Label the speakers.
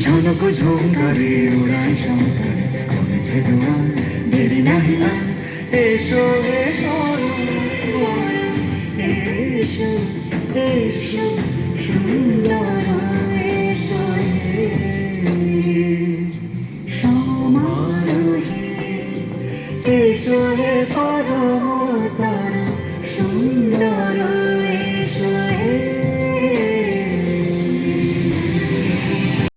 Speaker 1: ঝনক ঝঙ্কারে ওড়ায় শঙ্কর। কমেছে দোয়া দেরি নাহি আর। এসো এসো এসো এসো, সুন্দর এসো, সমারোহে। এসো হে পরম তার সুন্দর